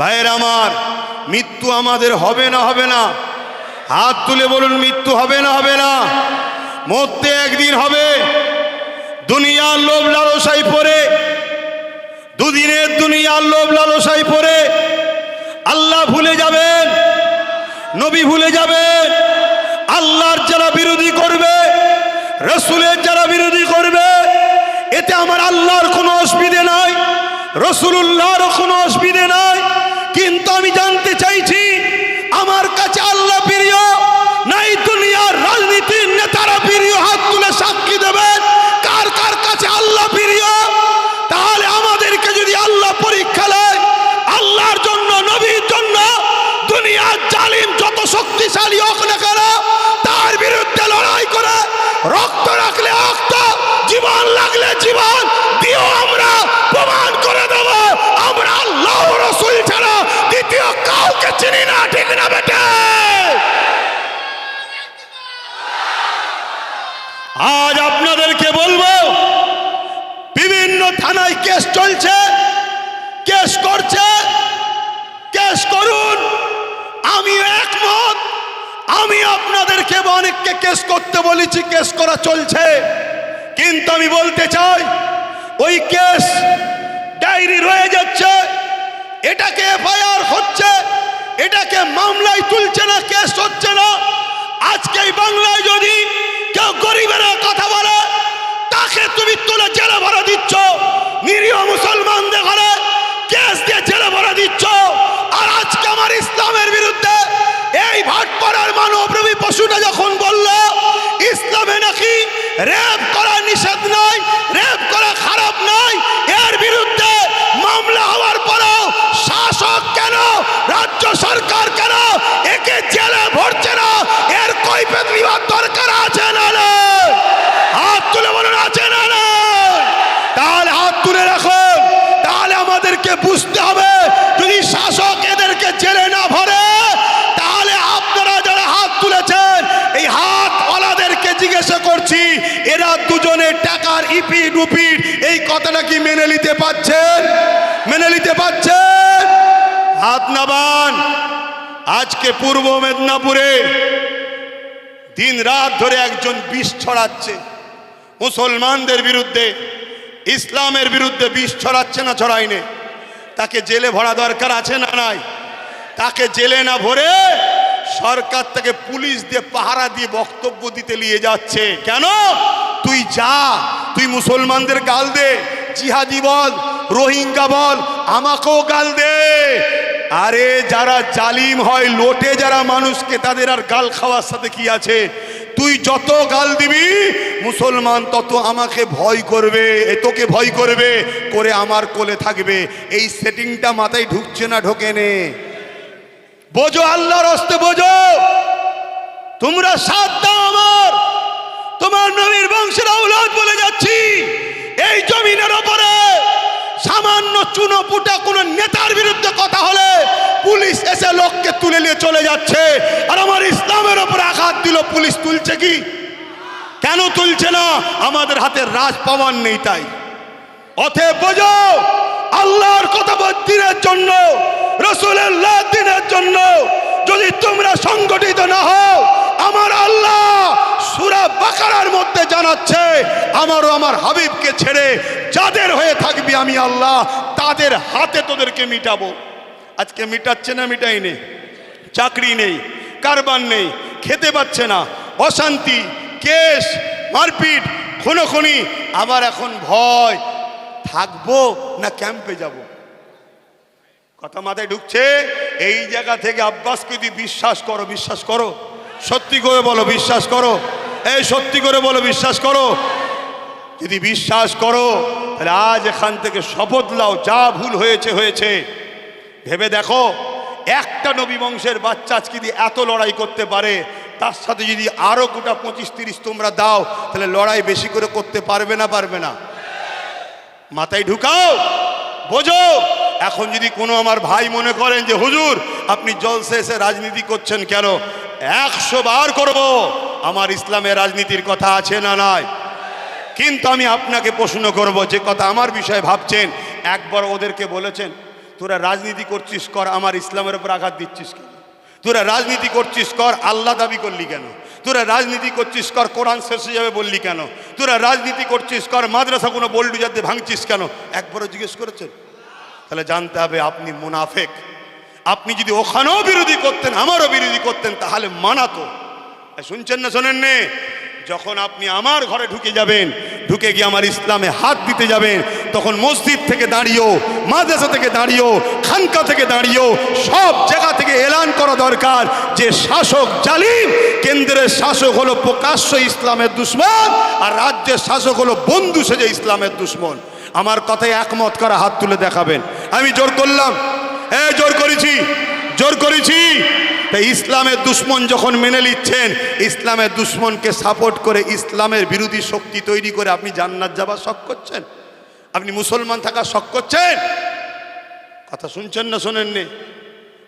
ভাইয়ের আমার, মৃত্যু আমাদের হবে না হবে না। হাত তুলে বলুন, মৃত্যু হবে না হবে না। মরতে একদিন হবে। দুনিয়ার লোভ লালসাই পরে দুদিনের দুনিয়ার লোভ লালসাই পরে আল্লাহ ভুলে যাবেন। নবী ভুলে যাবেন। আল্লাহর যারা বিরোধী করবে, রসুলের যারা বিরোধী করবে, এতে আমার আল্লাহর কোনো অসুবিধে নাই রসুল্লাহরও কোনো অসুবিধে নাই। কিন্তু আমি জানতে চাইছি আজ আপনাদেরকে বলব, বিভিন্ন থানায় কেস চলছে, কেস করছে, কেস করুন। আমি একমত, আমি আপনাদেরকে অনেককে কেস করতে বলেছি, কেস করা চলছে। কিন্তু আমি বলতে চাই, ওই কেস ডায়েরি রয়ে যাচ্ছে, এটাকে এফআইআর হচ্ছে, এটাকে মামলায় তুলছে না, কেস হচ্ছে না। আজকে বাংলায় যদি কেউ গরিবের কথা বলে, তাকে তুমি তুলে জেলে ভরা দিচ্ছ। নিরীহ মুসলমানদের ঘরে কেস দিয়ে জেলে ভরা দিচ্ছ। আর আজকে আমার ইসলামের বিরুদ্ধে এই ভাটপাড়ার মানবরূপী পশুটা যখন বলল, ইসলামে নাকি রেপ করা নিষেধ নয় রেপ করা খারাপ নয় এর বিরুদ্ধে মামলা হওয়ার পরেও শাসক কেন, রাজ্য সরকার কেন একে জেলে ভরছে না, এর কৈফেত নেওয়ার দরকার আছে না হাত তুলে বলুন, আছে না তাহলে হাত তুলে রাখুন। তাহলে আমাদেরকে বুঝতে হবে, যদি শাসক এদেরকে জেলে না ভরে, তাহলে আপনারা যারা হাত তুলেছেন, এই হাত ওলাদেরকে জিজ্ঞাসা করছি, এরা দুজনে টাকার ইপি ডুপির এই কথাটা কি মেনে নিতে পাচ্ছেন মেনে নিতে পাচ্ছেন হাত নাবান। আজকে পূর্ব মেদিনীপুরে দিন রাত ধরে একজন বিষ ছড়াচ্ছে। মুসলমানদের বিরুদ্ধে, ইসলামের বিরুদ্ধে বিষ ছড়াচ্ছে না ছড়াইনে তাকে জেলে ভরা দরকার আছে না নাই? তাকে জেলে না ভরে সরকার তাকে পুলিশ দিয়ে পাহারা দিয়ে বক্তব্য দিতে নিয়ে যাচ্ছে। কেন? তুই যা, তুই মুসলমানদের গাল দে, জিহাদি বল, রোহিঙ্গা বল, আমাকেও গাল দে। আরে যারা জালিম হয়, লোটে যারা মানুষকে, তাদের আর গাল খাওয়ার সাথে কি আছে? তুই যত গাল দিবি, মুসলমান তত আমাকে ভয় করবে তোকে ভয় করবে, করে আমার কোলে থাকবে। এই সেটিংটা মাথায় ঢুকছে না, ঢোকে নে। বোঝো আল্লাহর হস্তে বোঝো। তোমরা সাথ দাও আমার। তোমার নবীর বংশের আউলাদ বলে যাচ্ছি। এই জমিনের ওপরে সামান্য চুনো পুটা কোনো নেতার বিরুদ্ধে কথা হলে পুলিশ এসে লোককে তুলে নিয়ে চলে যাচ্ছে। আর আমার ইসলামের ওপরে আঘাত দিল, পুলিশ তুলছে কি? কেন তুলছে না? আমাদের হাতে রাজ পাওয়ার নেই তাই। অথে বোঝো, আল্লাহর কথা দিনের জন্য, রসুলের দিনের জন্য। যদি তোমরা সংগঠিত না হও, আমার আল্লাহ সুরা বাকারার মধ্যে জানাচ্ছে, আমারও আমার হাবিবকে ছেড়ে যাদের হয়ে থাকবি আমি আল্লাহ, তাদের হাতে তোদেরকে মিটাবো। আজকে মিটাচ্ছে না মিটাই নেই চাকরি নেই, কারবার নেই, খেতে পাচ্ছে না, অশান্তি, কেস, মারপিট, খুনোখুনি আবার এখন ভয়। থাকব না ক্যাম্পে যাব? কথা মাথায় ঢুকছে, এই জায়গা থেকে আব্বাসকে যদি বিশ্বাস করো বিশ্বাস করো। সত্যি করে বলো, বিশ্বাস করো। এই সত্যি করে বলো, বিশ্বাস করো। যদি বিশ্বাস করো, তাহলে আজ এখান থেকে শপথ লাও যা ভুল হয়েছে হয়েছে। ভেবে দেখো একটা নবী বংশের বাচ্চা আজকে যদি এত লড়াই করতে পারে, তার সাথে যদি আরও গোটা পঁচিশ তিরিশ তোমরা দাও, তাহলে লড়াই বেশি করে করতে পারবে না পারবে না? মাথায় ঢুকাও, বোঝো। এখন যদি কোনো আমার ভাই মনে করেন যে, হুজুর, আপনি জলসে এসে রাজনীতি করছেন কেন? একশো বার করব। আমার ইসলামের রাজনীতির কথা আছে না নাই? কিন্তু আমি আপনাকে প্রশ্ন করব, যে কথা আমার বিষয়ে ভাবছেন, একবার ওদেরকে বলেছেন তোরা রাজনীতি করছিস, কর আমার ইসলামের উপর আঘাত দিচ্ছিস কেন? তোরা রাজনীতি করছিস, কর আল্লাহ দাবি করলি কেন? তোরা রাজনীতি করছিস, কর কোরআন শেষ হয়ে যাবে বললি কেন? তোরা রাজনীতি করছিস, কর মাদ্রাসা কোনো বল্ডু যাতে ভাঙছিস কেন? একবারও জিজ্ঞেস করেছেন? তাহলে জানতে হবে আপনি মুনাফেক। আপনি যদি ওখানেও বিরোধী করতেন, আমারও বিরোধী করতেন, তাহলে মানাতো শুনছেন না, শোনেন নে? যখন আপনি আমার ঘরে ঢুকে যাবেন, ঢুকে গিয়ে আমার ইসলামে হাত দিতে যাবেন তখন মসজিদ থেকে দাঁড়িয়েও, মাদ্রাসা থেকে দাঁড়িয়েও, খানকা থেকে দাঁড়িয়েও সব জায়গা থেকে এলান করা দরকার যে শাসক জালিম, কেন্দ্রের শাসক হলো প্রকাশ্য ইসলামের দুশ্মন আর রাজ্যের শাসক হলো বন্ধু সেজে ইসলামের দুশ্মন। আমার কথায় একমত করা হাত তুলে দেখাবেন। আমি জোর করলাম। এ, জোর করেছি। জোর করেছি। তাই ইসলামের দুশ্মন যখন মেনে নিচ্ছেন, ইসলামের দুশ্মনকে সাপোর্ট করে ইসলামের বিরোধী শক্তি তৈরি করে আপনি জান্নাত যাবার শখ করছেন? আপনি মুসলমান থাকার শখ করছেন? কথা শুনছেন না শোনেননি?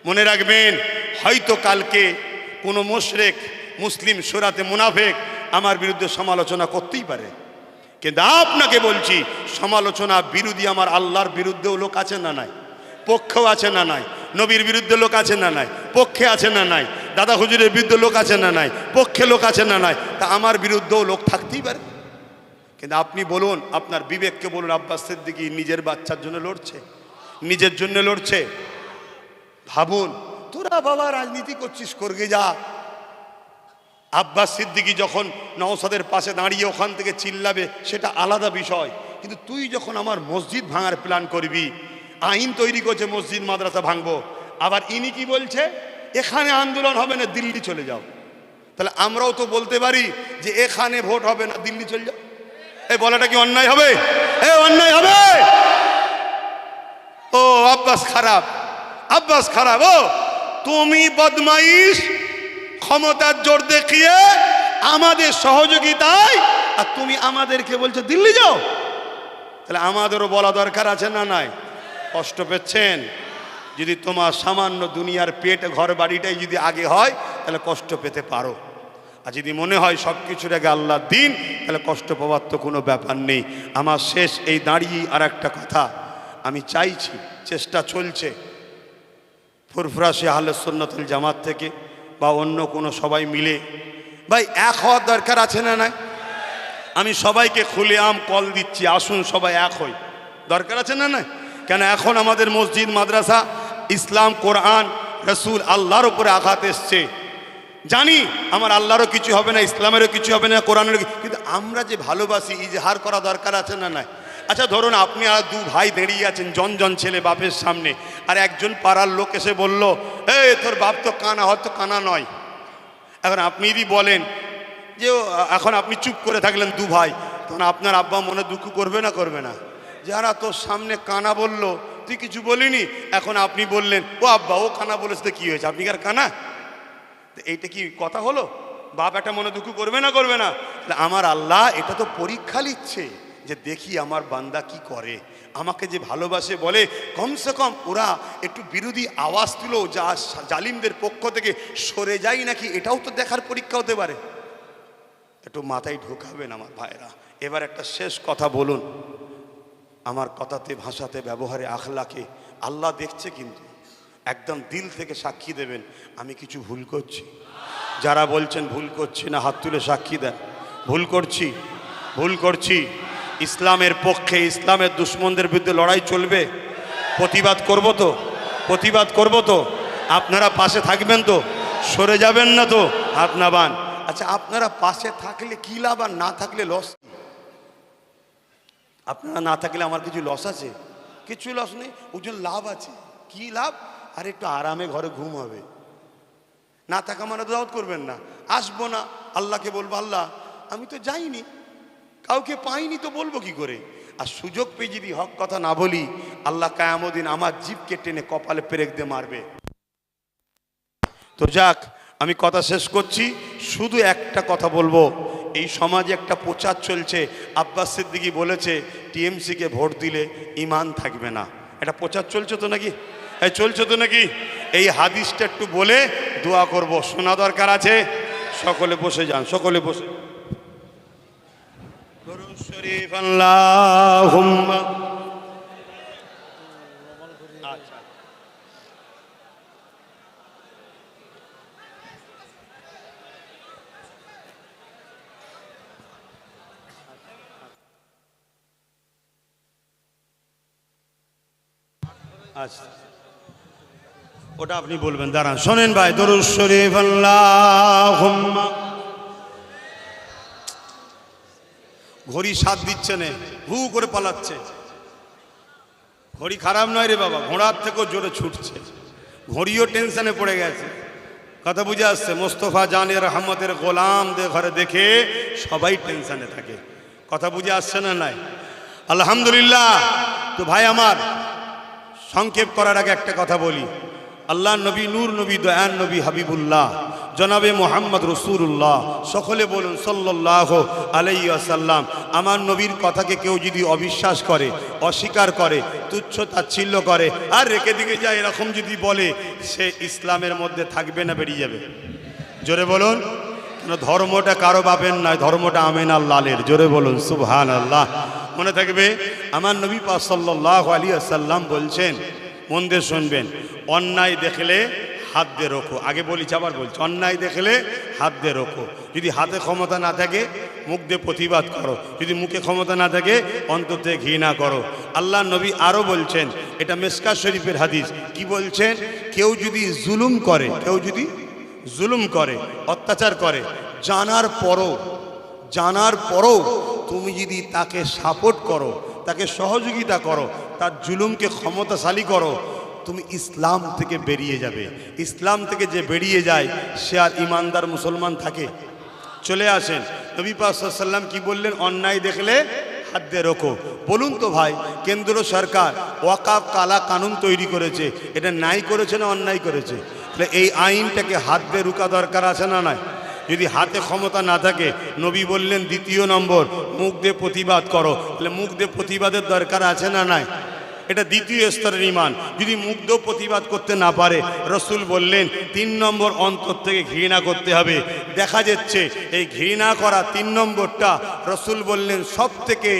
মনে রাখবেন, হয়তো কালকে কোনো মোশরেক, মুসলিম সুরাতে মুনাফেক আমার বিরুদ্ধে সমালোচনা করতেই পারে। কিন্তু আপনাকে বলছি, সমালোচনা বিরোধী আমার আল্লাহর বিরুদ্ধেও লোক আছে না নাই? পক্ষেও আছে না নাই? নবীর বিরুদ্ধে লোক আছে না নাই? পক্ষে আছে না নাই? দাদা হুজুরের বিরুদ্ধে লোক আছে না নাই? পক্ষে লোক আছে না নাই? তা আমার বিরুদ্ধেও লোক থাকতেই পারে। কিন্তু আপনি বলুন, আপনার বিবেককে বলুন, আব্বাস সিদ্দিকি নিজের বাচ্চার জন্য লড়ছে? নিজের জন্য লড়ছে? ভাবুন, তোরা বাবা রাজনীতি করছিস, করগে যা। আব্বাস সিদ্দিকি যখন নওসাদের পাশে দাঁড়িয়ে ওখান থেকে চিল্লাবে, সেটা আলাদা বিষয়। কিন্তু তুই যখন আমার মসজিদ ভাঙার প্ল্যান করবি, আইন তৈরি করছে মসজিদ, মাদ্রাসা ভাঙবো, আবার ইনি কি বলছে? এখানে আন্দোলন হবে না, দিল্লি চলে যাও। তাহলে আমরাও তো বলতে পারি যে এখানে ভোট হবে না, দিল্লি চলে যাও। এই বলাটা কি অন্যায় হবে? এ অন্যায় হবে? ও, আব্বাস খারাপ। আব্বাস খারাপ, ও। তুমি বদমাইশ, ক্ষমতার জোর দেখিয়ে আমাদের সহযোগিতায়, আর তুমি আমাদেরকে বলছো, দিল্লি যাও। তাহলে আমাদেরও বলা দরকার আছে না নাই? কষ্ট পেচ্ছেন যদি তোমার সামান্য দুনিয়ার পেট ঘর বাড়িটাই যদি আগে হয়, তাহলে কষ্ট পেতে পারো। আর যদি মনে হয় সব কিছুর আগে আল্লাহ দিন, তাহলে কষ্ট পাওয়ার তো কোনো ব্যাপার নেই। আমার শেষ এই দাঁড়িয়ে আর একটা কথা। আমি চাইছি, চেষ্টা চলছে। ফুরফুরাশি আহলে সুন্নতুল জামাত থেকে বা অন্য কোনো সবাই মিলে। ভাই, এক হওয়ার দরকার আছে না নাই? আমি সবাইকে খুলে আম কল দিচ্ছি, আসুন সবাই এক হই। দরকার আছে না নাই? কেন এখন আমাদের মসজিদ, মাদ্রাসা, ইসলাম, কোরআন, রসুল আল্লাহর উপরে আঘাত এসছে। জানি আমার আল্লাহরও কিছু হবে না, ইসলামেরও কিছু হবে না, কোরআনেরও কিন্তু আমরা যে ভালোবাসি, ইজহার করা দরকার আছে না নাই? আচ্ছা ধরুন আপনি আর দু ভাই দাঁড়িয়ে আছেন জন জন ছেলে বাপের সামনে, আর একজন পাড়ার লোক এসে বলল এ তোর বাপ তো কানা, হয়তো কানা নয়। এখন আপনি যদি বলেন যে, এখন আপনি চুপ করে থাকলেন দু ভাই, তখন আপনার আব্বা মনে দুঃখ করবে না করবে না? যারা তোর সামনে কানা বলল, তুই কিছু বলিনি? এখন আপনি বললেন, ও আব্বা, ও কানা বলেছে কি হয়েছে? আপনি কি আর কানা? এইটা কি কথা হলো? বাপ একটা মনে দুঃখ করবে না করবে না? আমার আল্লাহ এটা তো পরীক্ষা নিচ্ছে যে দেখি আমার বান্দা কি করে। আমাকে যে ভালোবাসে বলে, কমসে কম ওরা একটু বিরোধী আওয়াজ তুলো, যা জালিমদের পক্ষ থেকে সরে যাই নাকি, এটাও তো দেখার পরীক্ষা হতে পারে। একটু মাথায় ঢোকাবেন আমার ভাইরা। এবার একটা শেষ কথা বলুন। আমার কথাতে, ভাষাতে, ব্যবহারে, আখলাকে আল্লাহ দেখছে কিন্তু। একদম দিল থেকে সাক্ষী দেবেন, আমি কিছু ভুল করছি। যারা বলছেন ভুল করছি না, হাত তুলে সাক্ষী দেন। ভুল করছি ভুল করছি। ইসলামের পক্ষে ইসলামের দুশ্মনদের বিরুদ্ধে লড়াই চলবে। প্রতিবাদ করব তো, প্রতিবাদ করব তো। আপনারা পাশে থাকবেন তো, সরে যাবেন না তো, হাত নাবান। আচ্ছা আপনারা পাশে থাকলে কী লাভ আর না থাকলে লস আপনারা না থাকলে আমার কিছু লস আছে? কিছু লস নেই ওই লাভ আছে। কি লাভ? আর একটু আরামে ঘরে ঘুম হবে। না থাকা মানে দাওয়াত করবেন না। আসব না, আল্লাহকে বলব, আল্লাহ, আমি তো যাইনি। কাউকে পাইনি তো বলব কি করে? আর সুযোগ পেয়ে যদি হক কথা না বলি, আল্লাহ কায়ামদিন আমার জীবকে টেনে কপালে পেরেক দিয়ে মারবে। তো যাক, আমি কথা শেষ করছি। শুধু একটা কথা বলব, এই সমাজে একটা প্রচার চলছে। আব্বাস সিদ্দিকি বলেছে, টিএমসিকে ভোট দিলে ইমান থাকবে না। এটা প্রচার চলছে তো নাকি? চলছে তো নাকি? এই হাদিসটা একটু বলে দোয়া করব। শোনা দরকার আছে? সকলে বসে যান, সকলে বসে। শরীফ আচ্ছা।, আচ্ছা। ওটা আপনি বলবেন, দাঁড়ান। শোনেন ভাই, দরুদ শরীফ, আল্লাহুম্মা। ঘড়ি সাথ দিচ্ছে না, হু করে পালাচ্ছে। ঘড়ি খারাপ নয় রে বাবা, ঘোড়ার থেকেও জোরে ছুটছে। ঘড়িও টেনশনে পড়ে গেছে। কথা বুঝে আসছে, মোস্তফা জানের রহমতের গোলামদের ঘরে দেখে সবাই টেনশনে থাকে। কথা বুঝে আসছে না নাই? আলহামদুলিল্লাহ। তো ভাই আমার, সংক্ষেপ করার আগে একটা কথা বলি। আল্লাহ নবী, নূর নবী, দয়ান নবী, হাবিবুল্লাহ, জনাবে মোহাম্মদ রসুল্লাহ সকলে বলুন সাল্লাহ আলাইসাল্লাম আমার নবীর কথাকে কেউ যদি অবিশ্বাস করে, অস্বীকার করে, তুচ্ছ তাচ্ছিল্য করে, আর রেখে দিকে যায়, এরকম যদি বলে, সে ইসলামের মধ্যে থাকবে না, বেরিয়ে যাবে। জোরে বলুন ধর্মটা কারও বাপের নয়, ধর্মটা আমেন আল্লাহের জোরে বলুন সুবহান আল্লাহ মনে থাকবে, আমার নবী পা সাল্লাহ আলী আসাল্লাম বলছেন মন দিয়ে শুনবেন। অন্যায় দেখলে হাত দিয়ে রোখো। আগে বলি, আবার বলছি, অন্যায় দেখলে হাত দিয়ে রোখো। যদি হাতে ক্ষমতা না থাকে, মুখ দিয়ে প্রতিবাদ করো। যদি মুখে ক্ষমতা না থাকে, অন্তর দিয়ে ঘৃণা করো। আল্লাহ নবী আরও বলছেন, এটা মেসকা শরীফের হাদিস। কি বলছেন? কেউ যদি জুলুম করে, কেউ যদি জুলুম করে, অত্যাচার করে, জানার পরও জানার পরও তুমি যদি তাকে সাপোর্ট করো তাকে সহযোগিতা করো, তার জুলুমকে ক্ষমতাশালী করো, তুমি ইসলাম থেকে বেরিয়ে যাবে। ইসলাম থেকে যে বেরিয়ে যায়, সে আর ইমানদার মুসলমান থাকে। চলে আসেন, নবী পাসাল্লাম কি বললেন? অন্যায় দেখলে হাত দিয়ে রোখো বলুন তো ভাই, কেন্দ্র সরকার ওয়াকাফ কালা কানুন তৈরি করেছে, এটা নাই করেছে না অন্যায় করেছে? তাহলে এই আইনটাকে হাত দিয়ে রুকা দরকার আছে না নয় যদি হাতে ক্ষমতা না থাকে, নবী বললেন দ্বিতীয় নম্বর মুখ দিয়ে প্রতিবাদ করো। তাহলে মুখ দিয়ে প্রতিবাদের দরকার আছে না নাই? এটা দ্বিতীয় স্তরের ইমান যদি মুগ্ধ প্রতিবাদ করতে না পারে, রসুল বললেন, তিন নম্বর অন্তর থেকে ঘৃণা করতে হবে। দেখা যাচ্ছে, এই ঘৃণা করা তিন নম্বরটা রসুল বললেন সব থেকে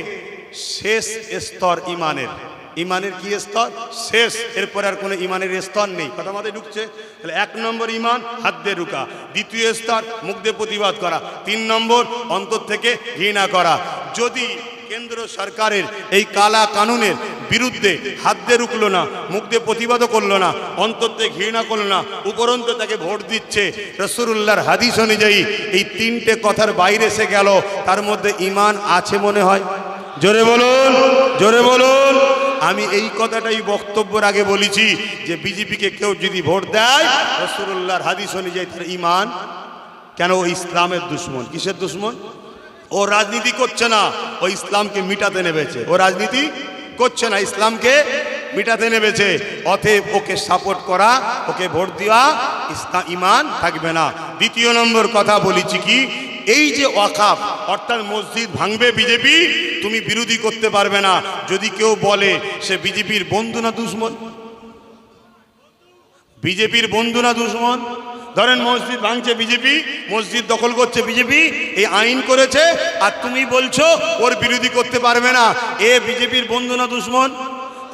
শেষ স্তর ইমানের ইমানের কি স্তর? শেষ। এরপরে আর কোনো ইমানের স্তর নেই। কথা মাথায় ঢুকছে। তাহলে এক নম্বর ইমান হাত দিয়ে রুকা। দ্বিতীয় স্তর মুখ দিয়ে প্রতিবাদ করা। তিন নম্বর, অন্তর থেকে ঘৃণা করা। যদি কেন্দ্র সরকারের এই কালা কানুনের বিরুদ্ধে হাত দিয়ে রুকলো না মুখ দিয়ে প্রতিবাদও করল না, অন্তর থেকে ঘৃণা করল না, উপরন্ত তাকে ভোট দিচ্ছে রসুল্লাহর হাদিস অনুযায়ী এই তিনটে কথার বাইরে এসে গেল। তার মধ্যে ইমান আছে মনে হয়? জোরে বলুন জোরে বলুন। আমি এই কথাটাই বক্তব্যের আগে বলেছি যে বিজেপিকে কেউ যদি ভোট দেয় রসুল্লাহর হাদিস অনুযায়ী তার ইমান কেন ও ইসলামের দুশ্মন? কিসের দুশ্মন? ও রাজনীতি করছে না, ও ইসলামকে মিটাতে নেবেছে ও রাজনীতি করছে না, ইসলামকে মিটাতে নেবেছে অতএব ওকে সাপোর্ট করা, ওকে ভোট দেওয়া, ইসলাম ইমান থাকবে না। দ্বিতীয় নম্বর কথা বলেছি কি? এই যে ওয়াকাফ অর্থাৎ মসজিদ ভাঙবে বিজেপি, তুমি বিরোধী করতে পারবে না। যদি কেউ বলে সে বিজেপির বন্ধু না দুশ্মন? বিজেপির বন্ধু না দুশ্মন? ধরেন মসজিদ ভাঙছে বিজেপি, মসজিদ দখল করছে বিজেপি, এই আইন করেছে, আর তুমি বলছো ওর বিরোধী করতে পারবে না। এ বিজেপির বন্ধু না দুশ্মন?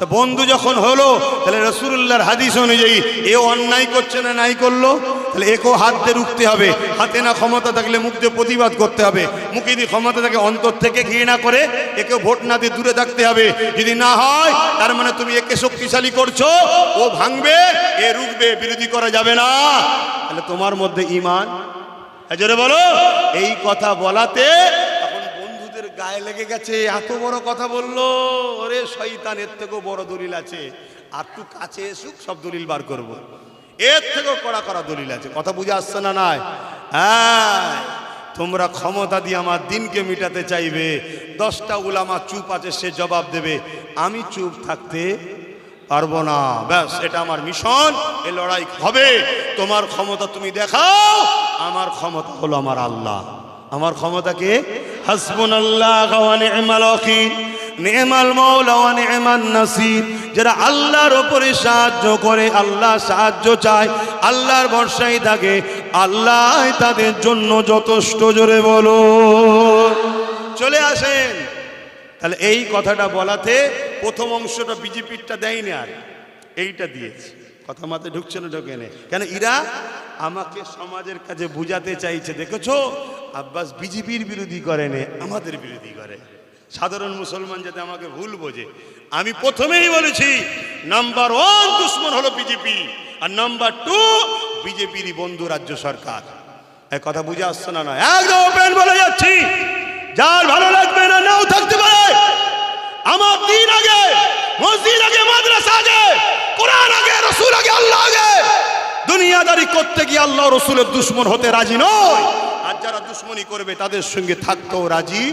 তা বন্ধু যখন হলো তাহলে রসুল্লাহর হাদিস অনুযায়ী এ অন্যায় করছে না নাই করল? তাহলে একেও হাত দিয়ে রুখতে হবে। হাতে না ক্ষমতা থাকলে মুখ দিয়ে প্রতিবাদ করতে হবে। মুখে দিয়ে ক্ষমতা থাকে অন্তর থেকে ঘৃণা করে একে ভোট না দিয়ে দূরে থাকতে হবে। যদি না হয় তার মানে তুমি একে শক্তিশালী করছ ও ভাঙবে এ রুখবে বিরোধী করা যাবে না। তাহলে তোমার মধ্যে ইমান হ্যাঁ, জোরে বলো। এই কথা বলাতে গায়ে লেগে গেছে, এত বড় কথা বলল, ওরে শয়তানের থেকেও বড় দলিল আছে। আর তুই কাছে এসুক সব দলিল বার করব। এর থেকেও কড়া করা দলিল আছে। কথা বুঝে আসছে না নাই? হ্যাঁ তোমরা ক্ষমতা দিয়ে আমার দিনকে মিটাতে চাইবে। দশটা উলামা চুপ আছে, সে জবাব দেবে, আমি চুপ থাকতে পারব না। ব্যাস, এটা আমার মিশন, এ লড়াই হবে। তোমার ক্ষমতা তুমি দেখাও, আমার ক্ষমতা হলো আমার আল্লাহ। আমার ক্ষমতাকে হাসবুন আল্লাহ নি'মাল ওয়া নি'মান নাসির। যারা আল্লাহর উপরে সাহায্য করে, আল্লাহ সাহায্য চায়, আল্লাহর ভরসায় থাকে, আল্লাহ তাদের জন্য যথেষ্ট জোরে বলো। চলে আসেন। তাহলে এই কথাটা বলাতে প্রথম অংশটা বিজেপিরটা দেয়নি আর। এইটা দিয়েছে। কথা মাথায় ঢুকছে না ঢোকে নে। কেন, ইরা আমাকে সমাজের কাছে বুঝাতে চাইছে, দেখেছ? আব্বাস বিজেপির বিরোধী করে নে, আমাদের বিরোধী করে। সাধারণ মুসলমান যাতে আমাকে ভুল বোঝে। আমি প্রথমেই বলেছি নাম্বার ওয়ান দুশ্মন হলো বিজেপি, আর নাম্বার টু বিজেপিরই বন্ধু রাজ্য সরকার। কথা বুঝে আসছে না না একদম বলে যাচ্ছি। যার ভালো লাগবে না নাও থাকতে পারে আমার দিন আগে মসজিদ আগে মাদ্রাসা আগে কোরআন আগে রসুল আগে আল্লাহ আগে দুনিয়াদারি করতে গিয়ে আল্লাহ রসুলের দুশ্মন হতে রাজি নয়। আর যারা দুশ্মনী করবে তাদের সঙ্গে থাকতেও রাজি।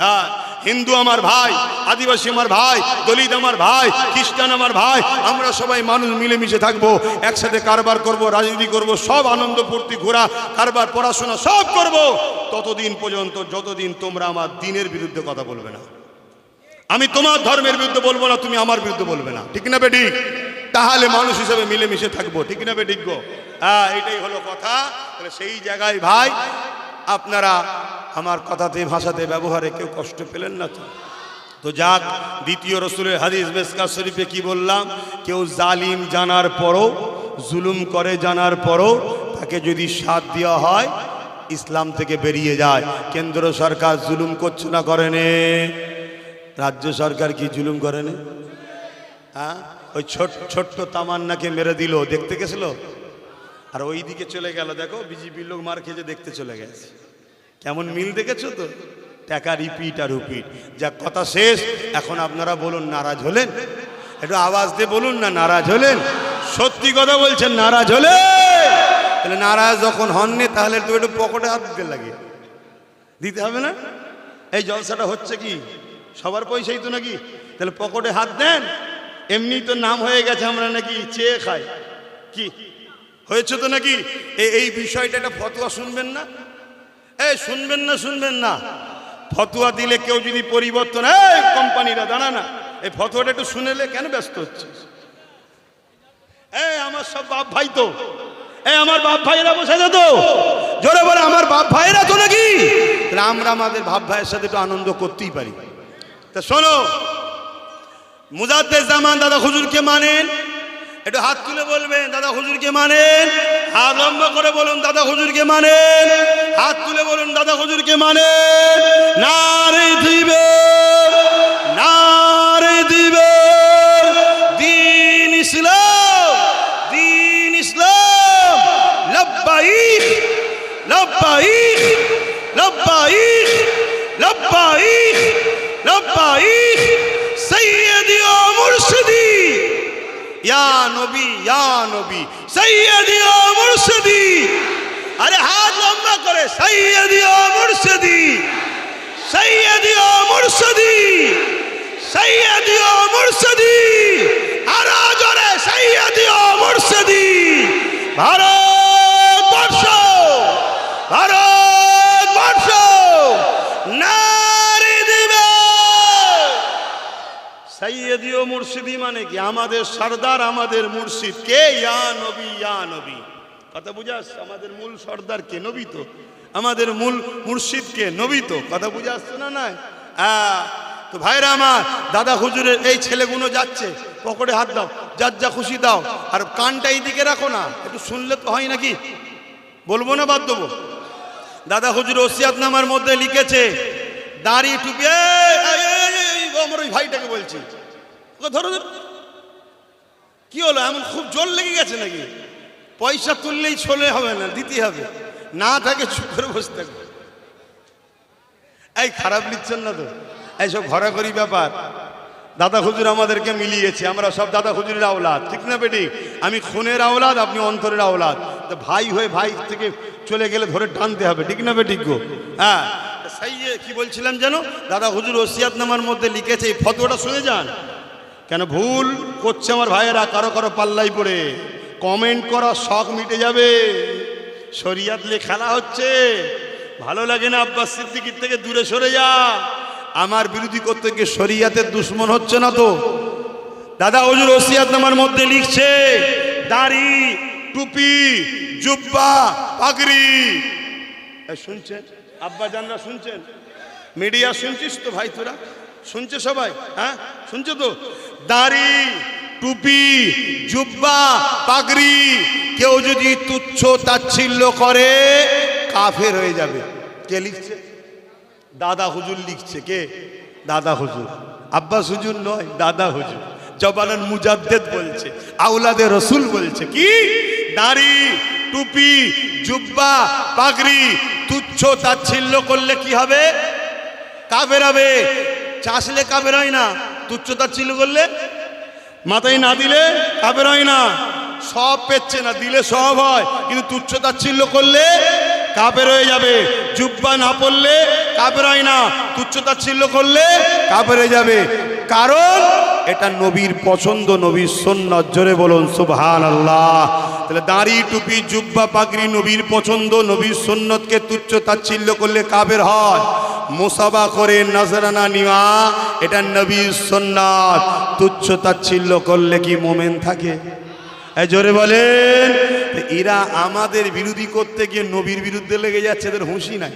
হ্যাঁ, হিন্দু আমার ভাই আদিবাসী আমার ভাই দলিত আমার ভাই খ্রিস্টান আমার ভাই আমরা সবাই মানুষ মিলেমিশে থাকব একসাথে কারবার করব রাজনীতি করব সব আনন্দ ফুর্তি ঘোরা কারবার পড়াশোনা সব করব। ততদিন পর্যন্ত যতদিন তোমরা আমার দিনের বিরুদ্ধে কথা বলবে না আমি তোমার ধর্মের বিরুদ্ধে বলব না তুমি আমার বিরুদ্ধে বলবে না। ঠিক না বেঠিক তাহলে মানুষ হিসেবে মিলেমিশে থাকব, ঠিক না বেঠিক হ্যাঁ এটাই হলো কথা। তাহলে সেই জায়গায় ভাই, আপনারা আমার কথাতে, ভাষাতে ব্যবহারে কেউ কষ্ট পেলেন না তো? তো যাক, দ্বিতীয় রসুলের হাদিস বেসকা শরীফে কি বললাম? কেউ জালিম জানার পরও, জুলুম করে জানার পরও, তাকে যদি সাথ দেওয়া হয়, ইসলাম থেকে বেরিয়ে যায়। কেন্দ্র সরকার জুলুম করছে না করেনে রাজ্য সরকার কি জুলুম করেনি হ্যাঁ? ওই ছোট, ছোট্ট তামান্নাকে মেরে দিল, দেখতে গেছিল? আর ওই দিকে চলে গেল, দেখো বিজেপির লোক মার খেয়ে দেখতে চলে গেছে। কেমন মিল দেখেছ তো? টাকা রিপিট আর রিপিট যা কথা শেষ, এখন আপনারা বলুন, নারাজ হলেন? একটু আওয়াজ দিয়ে বলুন না, নারাজ হলেন? সত্যি কথা বলছেন, নারাজ হলে তাহলে নারাজ যখন হননি, তাহলে তো একটু পকেটে হাত দিতে লাগে। দিতে হবে না? এই জলসাটা হচ্ছে কি? সবার পয়সাই তো নাকি? তাহলে পকেটে হাত দেন। এমনি তো নাম হয়ে গেছে, আমরা নাকি চেয়ে খাই। কি? হয়েছে তো নাকি? এই বিষয়টা একটা ফতোয়া শুনবেন না? এই শুনবেন না শুনবেন না। ফতোয়া দিলে কেউ যদি পরিবর্তন এই কোম্পানিরা, দাঁড়া না। এই ফতোয়াটা একটু শুনেলে কেন ব্যস্ত হচ্ছে এই আমার সব বাপ ভাই তো। এই আমার বাপ ভাইয়েরা বসে যেত জোরে বলে, আমার বাপ ভাইয়েরা তো নাকি? আমরা আমাদের বাপ ভাইয়ের সাথে একটু আনন্দ করতেই পারি। তা শোনো মুজাদ্দের জামান, দাদা হুজুরকে মানেন? একটু হাত তুলে বলবেন, দাদা হুজুরকে মানেন? হাত লম্বা করে বলুন, দাদা হুজুরকে মানেন? হাত তুলে বলুন, দাদা হুজুরকে মানেন? নারে দিবে। নারে ইয়া নবী ইয়া নবী সৈয়দি ও মুর্শিদি। আরে হাত লম্বা করে সৈয়দি ও মুর্শিদি সৈয়দি ও মুর্শিদি সৈয়দি ও মুর্শিদি। আরও জোরে সৈয়দি ও ভারতবর্ষ ভারতবর্ষ নারী দিবে সৈয়দি মুর্শিদি মানে কি আমাদের সর্দার আমাদের মুর্শিদ কে ইয়া নবী ইয়া নবী কথা বুঝাস আমাদের মূল সর্দার কে নবী তো আমাদের মূল মুর্শিদ কে নবী তো কথা বুঝে আসছে না হ্যাঁ তো ভাইরা আমার দাদা হুজুরের এই ছেলেগুলো যাচ্ছে পকেটে হাত দাও যার যা খুশি দাও আর কানটা এই দিকে রাখো না একটু শুনলে তো হয় নাকি বলব না বাদ দেবো দাদা হুজুর ওসিয়াত নামার মধ্যে লিখেছে দাড়ি টুপি এই, এই, এই, এই, এই, আমার ওই ভাইটাকে বলছি ধরো। কি হলো, এমন খুব জোর লেগে গেছে নাকি? পয়সা তুললেই চলে হবে না দিতে হবে। না থাকে চুপ করে বসে থাকবে। এই খারাপ নিচ্ছেন না তো? এইসব ঘোরাঘুরি ব্যাপার। দাদা হুজুর আমাদেরকে মিলিয়েছে, আমরা সব দাদা হুজুরের আওলাদ, ঠিক না বেটি? আমি খুনের আওলাদ, আপনি অন্তরের আওলাদ। তো ভাই হয়ে ভাই থেকে চলে গেলে ধরে টানতে হবে, ঠিক না বেটি গো? হ্যাঁ। সেই কি বলছিলাম যেন? দাদা হুজুর ওসিয়াত নামার মধ্যে লিখেছে, এই ফটোটা শুনে যান। কেন ভুল করছে আমার ভাইয়েরা? কারও কারও পাল্লাই পড়ে। কমেন্ট করার শখ মিটে যাবে। শরিয়াত নিয়ে খেলা হচ্ছে। ভালো লাগে না আব্বাস সিদ্দিকির থেকে দূরে সরে যা। আমার বিরোধী করতে গিয়ে শরিয়াতের দুশ্মন হচ্ছে না তো? দাদা, হজুর ওসিয়াত নামার মধ্যে লিখছে, দাড়ি, টুপি, জুব্বা, পাগড়ি। শুনছেন? আব্বা জানরা শুনছেন? মিডিয়া শুনছিস তো ভাই তোরা? শুনছে সবাই? হ্যাঁ? শুনছো তো? দাড়ি, টুপি, জুব্বা, পাগড়ি কেউ যদি তুচ্ছ তাচ্ছিল্য করে, কাফের হয়ে যাবে। কে লিখছে? দাদা হুজুর লিখছে। কে? দাদা হুজুর। আব্বাস হুজুর নয়, দাদা হুজুর। জবানান মুজাদ্দেদ বলছে আউলাদে রসুল বলছে, কি? দাড়ি, টুপি, জুব্বা, পাগড়ি তুচ্ছ তাচ্ছিল্য করলে কি হবে? কাবের হবে। চাষলে কাবের হয় না তুচ্ছতা ছিল করলে মাথায় না দিলে কাবের হয় না। সব পেচ্ছে না, দিলে সব হয়, কিন্তু তুচ্ছতা ছিল করলে কাবের হয়ে যাবে। জুব্বা না পড়লে কাবের হয় না তুচ্ছতা ছিল করলে কাবের হয়ে যাবে। কারণ এটা নবীর পছন্দ, নবীর সন্ন্যত জোরে বলুন সুবহান আল্লাহ তাহলে দাড়ি, টুপি, জুব্বা, পাগড়ি নবীর পছন্দ, নবীর সন্ন্যতকে তুচ্ছ তাচ্ছিল্য করলে কাবের হয়। মোসাবা করে নজরানা নিওয়া এটা নবীর সন্ন্যত তুচ্ছ তাচ্ছিল্য করলে কি মোমেন থাকে? জোরে বলেন এরা আমাদের বিরোধী করতে গিয়ে নবীর বিরুদ্ধে লেগে যাচ্ছে, এদের হুঁশি নাই।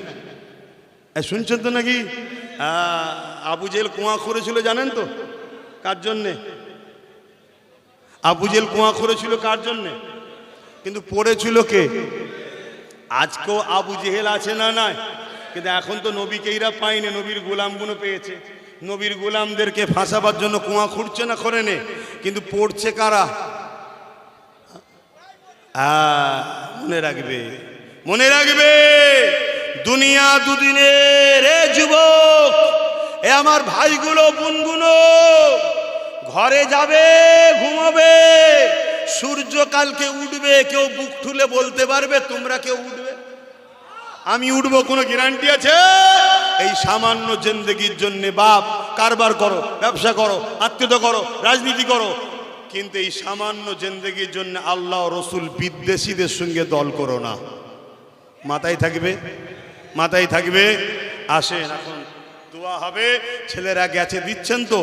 শুনছেন তো নাকি? আবু জেল কুয়া করেছিল জানেন তো? কার জন্যে? আবু জেল কুয়া করেছিল কার জন্যে? কিন্তু পড়েছিল কে? আজকেও আবু জেহেল আছে না নাই? কিন্তু এখন তো নবীকে এরা পায়নি, নবীর গোলামগুলো পেয়েছে। নবীর গোলামদেরকে ফাঁসাবার জন্য কুয়া খুঁড়ছে না করে নে? কিন্তু পড়ছে কারা? মনে রাখবে মনে রাখবে, দুনিয়া দুদিনের রে যুবক, এ আমার ভাইগুলো, বোনগুলো। ঘরে যাবে, ঘুমাবে, সূর্য কালকে উঠবে, কেউ বুক ঠুলে বলতে পারবে তোমরা কেউ উঠবে? আমি উঠবো, কোনো গ্যারান্টি আছে? এই সামান্য জিন্দগির জন্য বাপ, কারবার করো, ব্যবসা করো, আত্মীয়তা করো, রাজনীতি করো। কিন্তু এই সামান্য জিন্দগির জন্য আল্লাহ রসুল বিদ্বেষীদের সঙ্গে দল করো না। মাথায় থাকবে? মাথায় থাকবে? আসেন, এখন দোয়া হবে। ছেলেরা গেছে, দিচ্ছেন তো?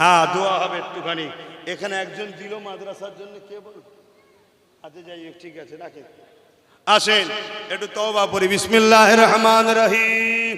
হ্যাঁ দোয়া হবে একটুখানি। এখানে একজন দিল মাদ্রাসার জন্য কে বল আচ্ছা যাই ঠিক আছে রাখে আসেন একটু তওবা পড়ি বিসমিল্লাহির রহমান রহিম।